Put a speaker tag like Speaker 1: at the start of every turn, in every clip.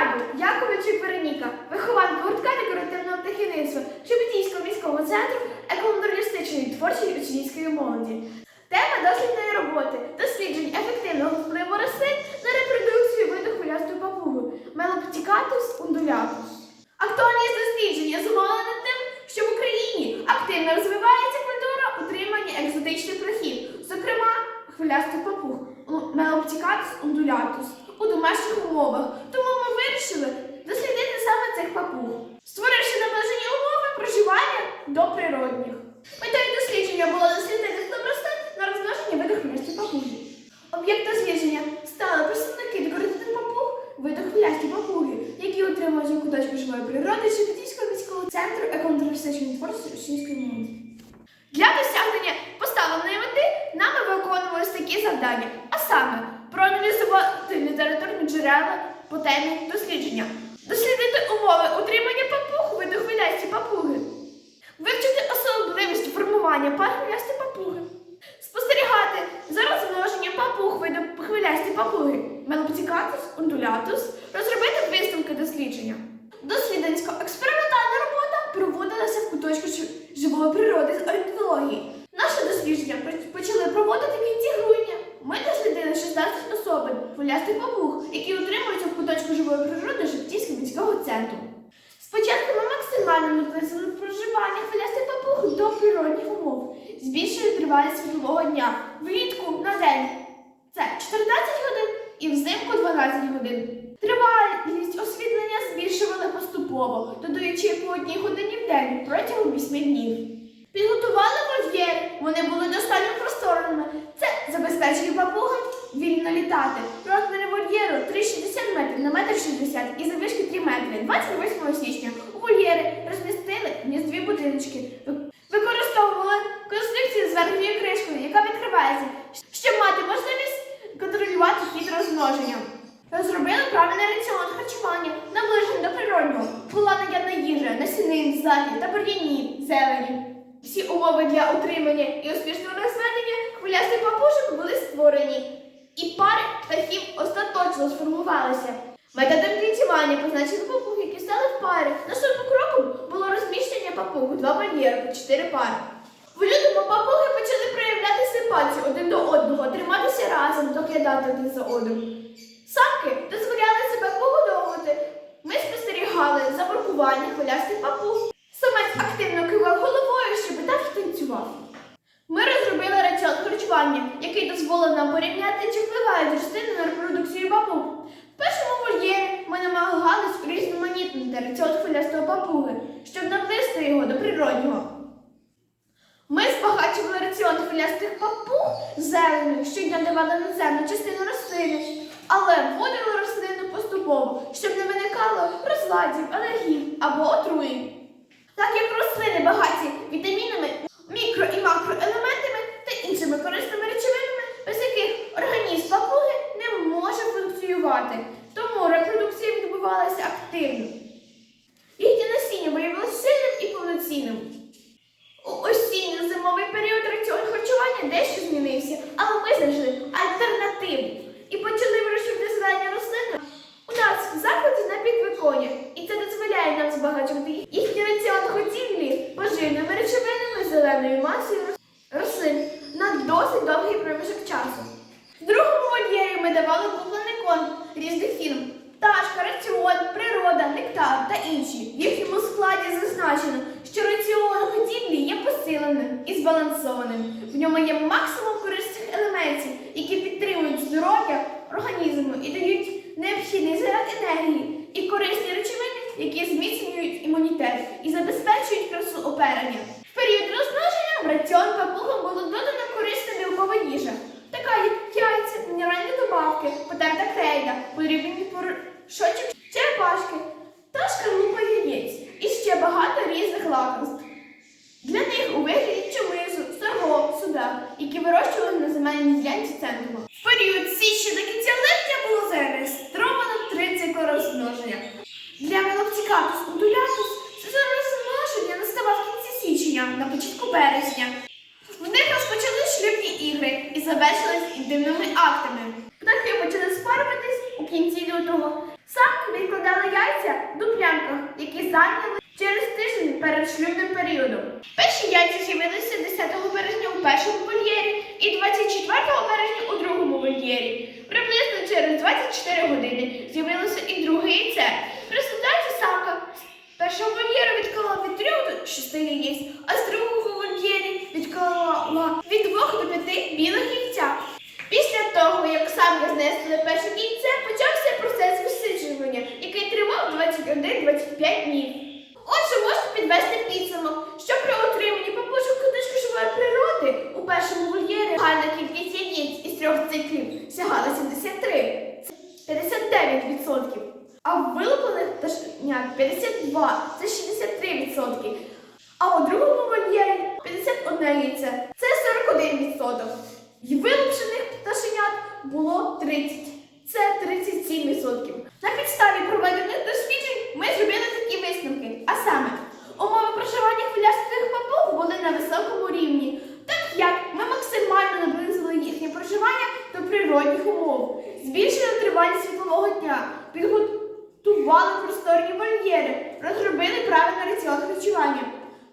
Speaker 1: Радю, Яковичик Вероніка, вихованка гуртка декоративного птахівництва Шепетівського міського центру екологічної творчої учнівської молоді. Тема дослідної роботи досліджень ефективного впливу рослин на репродукцію виду хвилястої папуги Мелоптікатус ундулятус. Актуальність дослідження зумовлена тим, що в Україні активно розвивається культура утримання екзотичних птахів, зокрема хвилястих папуг Мелоптікатус ундулятус у домашніх умовах. Вирішили дослідити саме цих папуг, створивши наближені умови проживання до природних. Метою дослідження було дослідити вплив на розмноження виду хвилястої папуги. Об'єкт дослідження стали представники декоративних папуг виду хвилясті папуги, які утримують у куточку живої природи Шепетівського міського центру економічної творчості Російської молоді. Для досягнення поставленої мети нами виконувалися такі завдання, а саме проаналізувати літературні джерела по темі дослідження, дослідити умови утримання папуг виду хвилясті папуги, вивчити особливості формування пар хвилясті папуги, спостерігати за розмноженням папуг виду хвилясті папуги Мелоптикатус ундулятус, розробити висновки дослідження. Дослідницько-експериментальна робота проводилася в куточку живої природи з орнітології. Наше дослідження почали проводити в кінці грудня. Ми дослідили 16 особин хвилястих папуг, які утримуються природи Шептівського міського центру. Спочатку ми максимально наблизили проживання хвилястих папуг до природних умов, збільшили тривалість світлового дня влітку на день. Це 14 годин і взимку 12 годин. Тривалість освітлення збільшували поступово, додаючи по одній годині в день протягом 8 днів. Підготували вольєри, вони були достатньо просторними. Це забезпечує папугам вільно літати. Розміри вольєру 3,60 метрів на 1,60 м і завишки 3 метри. 28 січня у вольєри розмістили гніздові будиночки. Використовували конструкцію з верхньою кришкою, яка відкривається, щоб мати можливість контролювати хід розмноження. Розробили правильний раціон харчування, наближений до природнього. Була наявна їжа, насінин, злаки та бур'яні, зелені. Всі умови для утримання і успішного розведення хвилястих папушок були створені. Остаточно сформувалися. Методом клінчування позначили папуг, які стали в пари. Наступним кроком було розміщення папуг два вольєри по чотири пари. В лютому папуги почали проявляти симпатію один до одного, триматися разом, доглядати один за одним. Самки дозволяли себе погодовувати. Ми спостерігали за воркуванням хвилястих папуг. Самець активно кивав головою, щоб і танцював. Ми розробили раціон який дозволив нам порівняти, чи впливають рослини на репродукцію папуг. В першому вольєрі ми намагались урізноманітнити раціон хвилястого папуги, щоб наблизити його до природнього. Ми збагачували раціон хвилястих папуг зеленою, щодня давали наземну частину рослини, але вводили рослину поступово, щоб не виникало розладів, алергій або отруєнь. Так як рослини багаті вітамінами, мікро- і макроелементами та іншими корисними речовинами, без яких організм папуги не може функціонувати, тому репродукція відбувалася активно. Їхнє насіння виявилося сильним повноцінним. У осінньо-зимовий період раціон харчування дещо змінився, але ми знайшли альтернативу і почали вирощувати зелені рослини у нас в закладі на підвиконня, і це дозволяє нам збагачувати їх- їхній раціон годівлі поживними речовинами зеленою масою рослин на досить довгий проміжок часу. В другому вольєрі ми давали кон різних фірм. Пташка, раціон, природа, нектар та інші. В їхньому складі зазначено, є посиленим і збалансованим. В ньому є максимум корисних елементів, які підтримують здоров'я організму і дають необхідний заряд енергії і корисні речовини, які зміцнюють імунітет і забезпечують красу оперення. В період розмноження в раціон папугам було додано корисна білкова їжа, така як яйця, мінеральні добавки, потерта крейда, подрібнені порошочок черепашки та шкарлупа яєць і ще багато різних лакомств. Для них у вигляді чомизу, сорго, суда, які вирощували на земельній. В період січня до кінця липня було зареєстровано три цикли розмноження. Для Мелоптикатус удулятус сезон розмноження наставав в кінці січня, на початку березня. В них розпочали шлюбні ігри і завершились інтимними актами. Птахи почали спарюватись у кінці лютого відкладали яйця в дуплянках, які зайняли через тиждень перед шлюбним періодом. Перші яйця з'явилися 10 березня у першому вольєрі і 24 березня у другому вольєрі. Приблизно через 24 години з'явилося і друге яйце. В результаті самка з першого вольєру відклала від 3 до 6 яєць, а з другого вольєрі відклала від 2 до 5 білих яйця. Після того, як знесли перше яйце, почався процес висиджування, який тривав 21-25 днів. Отже, можна підвести підсумок, що при отриманні папушок книжки живої природи у першому вольєрі загальна кількість яєць із трьох циклів сягала 73, це 59%. А в вилуплених пташенят 52, це 63%. А у другому вольєрі 51 яйце, це 41%. І вилучених пташенят було 30, це 37%. На підставі проведених досліджень ми зробили такі висновки. А саме, умови проживання хвилястих папуг були на високому рівні, так як ми максимально наблизили їхнє проживання до природних умов, збільшили тривалість світлового дня, підготували просторні вольєри, розробили правильний раціон харчування.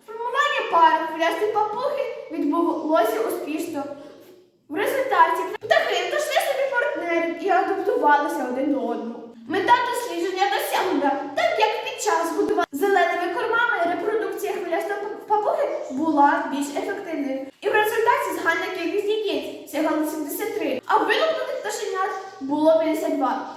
Speaker 1: Формування пари хвилястих папуги відбулося успішно. В результаті птахи собі партнерів і адаптувалися один до одного. Мета дослідження досягнута, так як під час годування зеленими кормами репродукція хвилястої папуги була більш ефективною. І в результаті загальна кількість яєць сягала 73, а вилуплених пташенят було 52.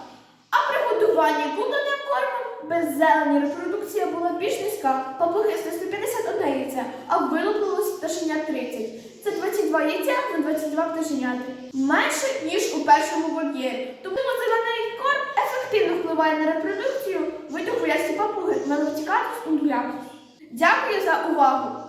Speaker 1: А при годуванні купленим кормом без зелені репродукція була більш низька. Папуги знесли 51 яйця, а вилупилось пташенят 30. Це 22 яйця на 22 пташеняти. Менше, ніж у першому вольєрі. Тому зелений корм ефективно впливає на репродукцію виду хвилясті папуги на латікатус ундулятус. Дякую за увагу!